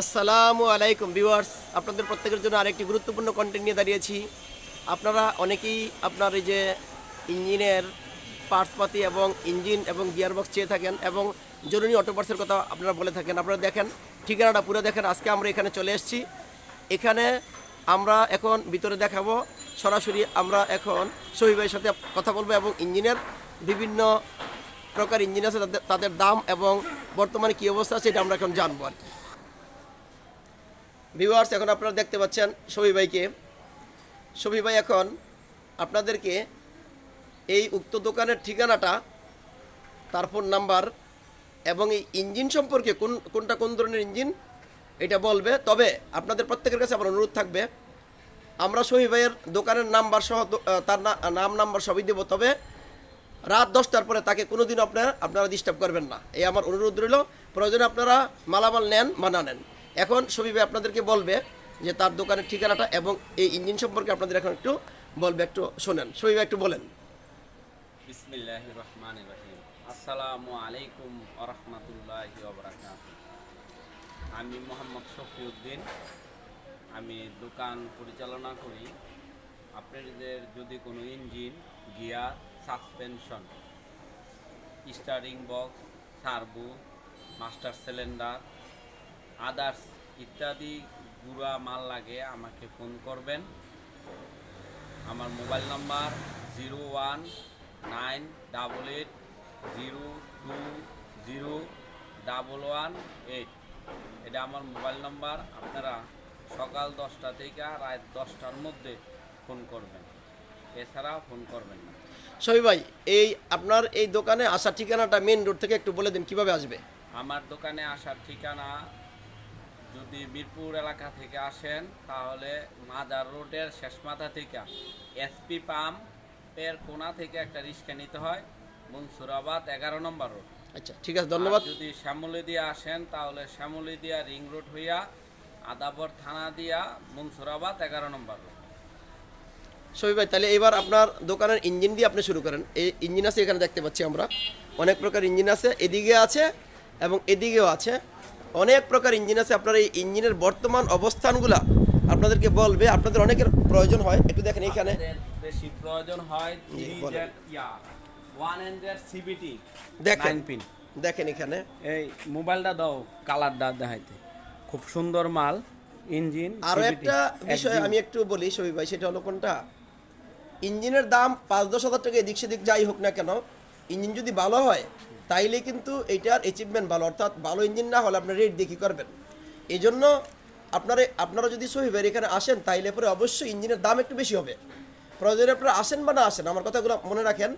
আসসালামু আলাইকুম ভিউয়ার্স। আপনাদের প্রত্যেকের জন্য আরেকটি গুরুত্বপূর্ণ কন্টেন্ট নিয়ে দাঁড়িয়েছি। আপনারা অনেকেই আপনার এই যে ইঞ্জিনের পার্টসপাতি এবং ইঞ্জিন এবং গিয়ারবক্স চেয়ে থাকেন এবং জরুরি অটো পার্টসের কথা আপনারা বলে থাকেন। আপনারা দেখেন, ঠিকানাটা পুরো দেখেন। আজকে আমরা এখানে চলে এসেছি। এখানে আমরা এখন ভিতরে দেখাবো, সরাসরি আমরা এখন শহীবের সাথে কথা বলব এবং ইঞ্জিনের বিভিন্ন প্রকার ইঞ্জিন আছে তাদের দাম এবং বর্তমানে কী অবস্থা আছে, এটা আমরা এখন জানব আর কি। ভিউয়ার্স এখন আপনারা দেখতে পাচ্ছেন শফি ভাইকে। শফি ভাই এখন আপনাদেরকে এই উক্ত দোকানের ঠিকানাটা, তার ফোন নাম্বার এবং এই ইঞ্জিন সম্পর্কে কোন, কোনটা কোন ধরনের ইঞ্জিন এটা বলবে। তবে আপনাদের প্রত্যেকের কাছে আমার অনুরোধ থাকবে, আমরা শহীদ ভাইয়ের দোকানের নাম্বার সহ তার নাম নাম্বার সবই দেবো। তবে রাত দশটার পরে তাকে কোনোদিন আপনারা আপনারা ডিস্টার্ব করবেন না। এই আমার অনুরোধ রইল, প্রয়োজনে আপনারা মালামাল নেন মানা নেন। এখন ভাই আপনাদেরকে বলবে যে তার দোকানের ঠিকানাটা এবং এই ইঞ্জিন সম্পর্কে আপনাদের এখন একটু বলবে, একটু শোনেন। ভাই একটু বলেন। রহমান রহিম। আসসালামু আলাইকুম আরহামতুল্লাহ ওবরাকাত আমি মোহাম্মদ শফিউদ্দিন। আমি দোকান পরিচালনা করি আপনাদের যদি কোনো engine, gear, suspension, steering box, servo, master cylinder others ইত্যাদি গুড়া মাল লাগে আমাকে ফোন করবেন। আমার mobile number zero one nine double eight zero two zero double one eight এটা আমার মোবাইল নাম্বার আপনারা সকাল দশটা থেকে রাত দশটার মধ্যে ফোন করবেন। এছাড়া ফোন করবেন না। শফি ভাই এই আপনার এই দোকানে আসার ঠিকানাটা মেন রোড থেকে একটু বলে দিন কীভাবে আসবে? আমার দোকানে আসার ঠিকানা যদি মিরপুর এলাকা থেকে আসেন তাহলে মাজার রোডের শেষ মাথা থেকে এসপি পাম্পের কোনা থেকে একটা রিক্সা নিতে হয় মনসুরাবাদ এগারো নম্বর রোড। আচ্ছা ঠিক আছে ধন্যবাদ। যদি শ্যামলি দিয়া আসেন তাহলে শ্যামলি দিয়া রিং রোড হইয়া আদাবর থানা দিয়া মনসুরাবাদ এগারো নম্বর রোড। শফি ভাই তাহলে এবার আপনার দোকানের ইঞ্জিন দিয়ে আপনি শুরু করেন। এই ইঞ্জিন আছে এখানে দেখতে পাচ্ছি আমরা। অনেক প্রকার ইঞ্জিন আছে এদিকে আছে এবং এদিকেও আছে। অনেক প্রকার ইঞ্জিন আছে। আপনার এই ইঞ্জিনের বর্তমান অবস্থানগুলা আপনাদেরকে বলবে। আপনাদের অনেকের প্রয়োজন হয়। একটু দেখেন এখানে বেশি প্রয়োজন হয় দেখেন। পিন দেখেন এখানে। এই মোবাইলটা দাও কালারটা দেখাইতে। খুব সুন্দর মাল ইঞ্জিন আরও একটা বিষয় আমি একটু বলি শফি ভাই সেটা হলো কোনটা? ইঞ্জিনের দাম পাঁচ দশ হাজার টাকা এদিক সেদিক যাই হোক না কেন ইঞ্জিন যদি ভালো হয়, তাইলে কিন্তু এটার অ্যাচিভমেন্ট ভালো। অর্থাৎ ভালো ইঞ্জিন না হলে আপনার রেট দিয়ে করবেন। এই জন্য আপনারা আপনারা যদি সহিবের এখানে আসেন, তাইলে পরে অবশ্যই ইঞ্জিনের দাম একটু বেশি হবে। প্রয়োজনে আপনারা আসেন বা না আসেন, আমার কথাগুলো মনে রাখেন।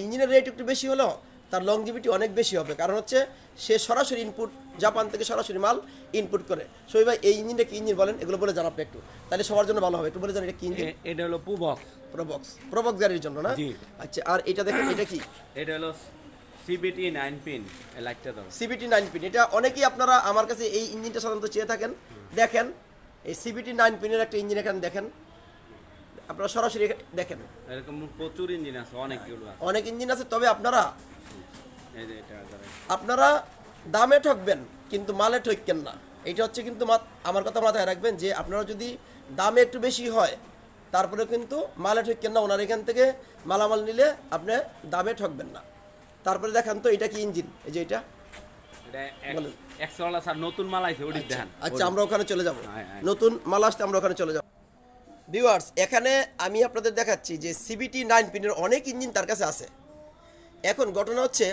ইঞ্জিনের রেট একটু বেশি হলেও তার লংজিভিটি অনেক বেশি হবে। কারণ হচ্ছে সে সরাসরি ইনপুট জাপান থেকে সরাসরি মাল ইনপুট করে। সই ভাই এই ইঞ্জিনটা কি ইঞ্জিন বলেন? এগুলো বলে জানাবে একটু। তাহলে সবার জন্য ভালো হবে। একটু বলে জান এটা কি ইঞ্জিন? এটা হলো পুবক প্রবক্স প্রবক্স গাড়ির জন্য না? জি। আচ্ছা আর এটা দেখেন এটা কি? এটা হলো সিবিটি নাইন পিন লাইটটা দাও সিবিটি নাইন পিন এটা অনেকেই আপনারা আমার কাছে এই ইঞ্জিনটা সাধারণত চেয়ে থাকেন। দেখেন এই সিবিটি নাইন পিনের একটা ইঞ্জিন এখানে দেখেন। আপনারা সরাসরি দেখেন। এরকম প্রচুর ইঞ্জিন আছে অনেকগুলো আছে। অনেক ইঞ্জিন আছে তবে আপনারা এই যে এটা ধরেন। আপনারা দামে ঠকবেন কিন্তু মালে ঠকবেন না। এটা হচ্ছে কিন্তু আমার কথা মাথায় রাখবেন যে আপনারা যদি দামে একটু বেশি হয় তারপরে কিন্তু মালে ঠকবেন না ওনার এখান থেকে মালামাল নিলে আপনি দামে ঠকবেন না। তারপরে দেখান তো এটা কি ইঞ্জিন? এই যে এটা। নতুন মাল দেখান। আচ্ছা আমরা ওখানে চলে যাব। হ্যাঁ, হ্যাঁ। নতুন মাল আসতে আমরা ওখানে চলে যাব। ভিউয়ার্স এখানে আমি আপনাদের দেখাচ্ছি যে সিবিটি নাইন পিনের অনেক ইঞ্জিন তার কাছে আছে। এখন ঘটনা হচ্ছে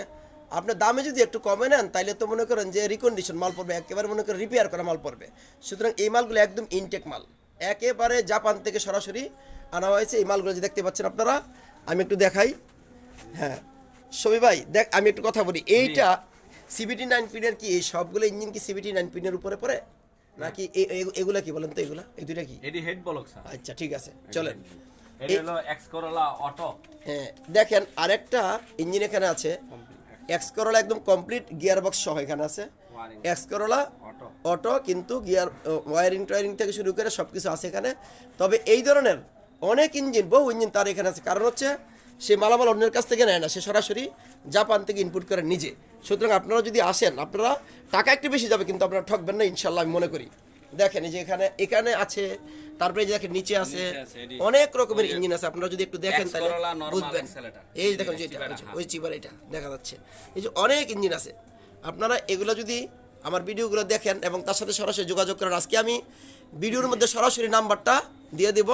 আপনার দামে যদি একটু কমে নেন তাহলে তো মনে করেন যে রিকন্ডিশন মাল পড়বে একেবারে মনে করেন রিপেয়ার করা মাল পড়বে। সুতরাং এই মালগুলো একদম ইনটেক মাল। একেবারে জাপান থেকে সরাসরি আনা হয়েছে এই মালগুলো যে দেখতে পাচ্ছেন আপনারা। আমি একটু দেখাই। হ্যাঁ সবি ভাই দেখ আমি একটু কথা বলি। এইটা সিবিটি নাইন পিনের কি এই সবগুলো ইঞ্জিন কি সিবিটি নাইন পিনের উপরে পড়ে? নাকি এগুলা কি বলেন তো এগুলা? এই দুইটা কি? এটি হেড বলক স্যার। আচ্ছা ঠিক আছে চলেন। এটা হলো এক্স করোলা অটো হ্যাঁ দেখেন আরেকটা ইঞ্জিন এখানে আছে। এক্স করোলা একদম কমপ্লিট গিয়ার বক্স সহ এখানে আছে। এক্স করোলা অটো অটো কিন্তু গিয়ার ওয়ারিং টোয়ারিং থেকে শুরু করে সব কিছু আছে এখানে। তবে এই ধরনের অনেক ইঞ্জিন বহু ইঞ্জিন তার এখানে আছে। কারণ হচ্ছে সে মালামাল অন্যের কাছ থেকে নেয় না সে সরাসরি জাপান থেকে ইনপুট করে নিজে। সুতরাং আপনারা যদি আসেন আপনারা টাকা একটু বেশি যাবে কিন্তু আপনারা ঠকবেন না ইনশাল্লাহ আমি মনে করি। দেখেন এই যে এখানে এখানে আছে তারপরে যে দেখেন নিচে আছে। অনেক রকমের ইঞ্জিন আছে আপনারা যদি একটু দেখেন তাহলে বুঝবেন। এই দেখেন যে-। ওই চিবার এটা দেখা যাচ্ছে। এই যে অনেক ইঞ্জিন আছে। আপনারা এগুলো যদি আমার ভিডিওগুলো দেখেন এবং তার সাথে সরাসরি যোগাযোগ করেন আজকে আমি ভিডিওর মধ্যে সরাসরি নাম্বারটা দিয়ে দেব।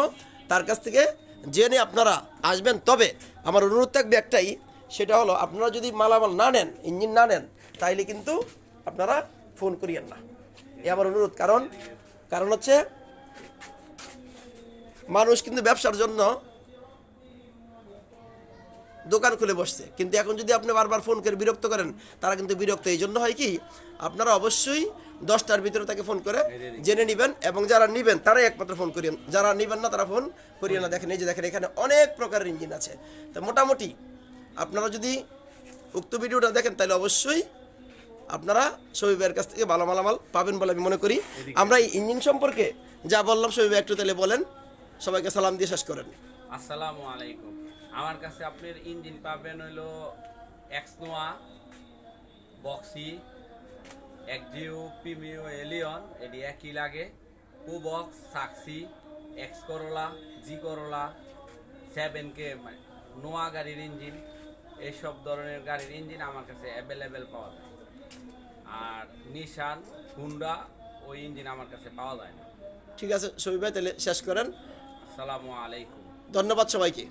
তার কাছ থেকে জেনে আপনারা আসবেন। তবে আমার অনুরোধ থাকবে একটাই সেটা হলো আপনারা যদি মালামাল না নেন, ইঞ্জিন না নেন, তাইলে কিন্তু আপনারা ফোন করিয়েন না। এ আমার অনুরোধ, কারণ কারণ হচ্ছে মানুষ কিন্তু ব্যবসার জন্য দোকান খুলে বসছে। কিন্তু এখন যদি আপনি বারবার ফোন করে বিরক্ত করেন, তারা কিন্তু বিরক্ত। এই জন্য হয় কি, আপনারা অবশ্যই দশটার ভিতরে তাকে ফোন করে জেনে নেবেন এবং যারা নেবেন, তারাই একমাত্র ফোন করিয়েন। যারা নেবেন না, তারা ফোন করিয়ে না। দেখেন, এই যে দেখেন, এখানে অনেক প্রকারের ইঞ্জিন আছে। তো মোটামুটি আপনারা যদি উক্ত ভিডিওটা দেখেন তাহলে অবশ্যই আপনারা শহীবের কাছ থেকে ভালো মালামাল পাবেন বলে আমি মনে করি। আমরা এই ইঞ্জিন সম্পর্কে যা বললাম শহীব একটু তাহলে বলেন। সবাইকে সালাম দিয়ে শেষ করেন। আসসালামু আলাইকুম। আমার কাছে আপনার ইঞ্জিন পাবেন হইল এক্সনোয়া বক্সি একজিও প্রিমিও এলিয়ন এটি একই লাগে। কুবক্স সাক্সি এক্স করোলা জি করোলা সেভেন কে নোয়া গাড়ির ইঞ্জিন। এইসব ধরনের গাড়ির ইঞ্জিন আমার কাছে অ্যাভেলেবেল পাওয়া যায়। আর নিশান হুন্ডা ওই ইঞ্জিন আমার কাছে পাওয়া যায় না। ঠিক আছে শহীদ ভাই তাহলে শেষ করেন। আসসালামু আলাইকুম। ধন্যবাদ সবাইকে।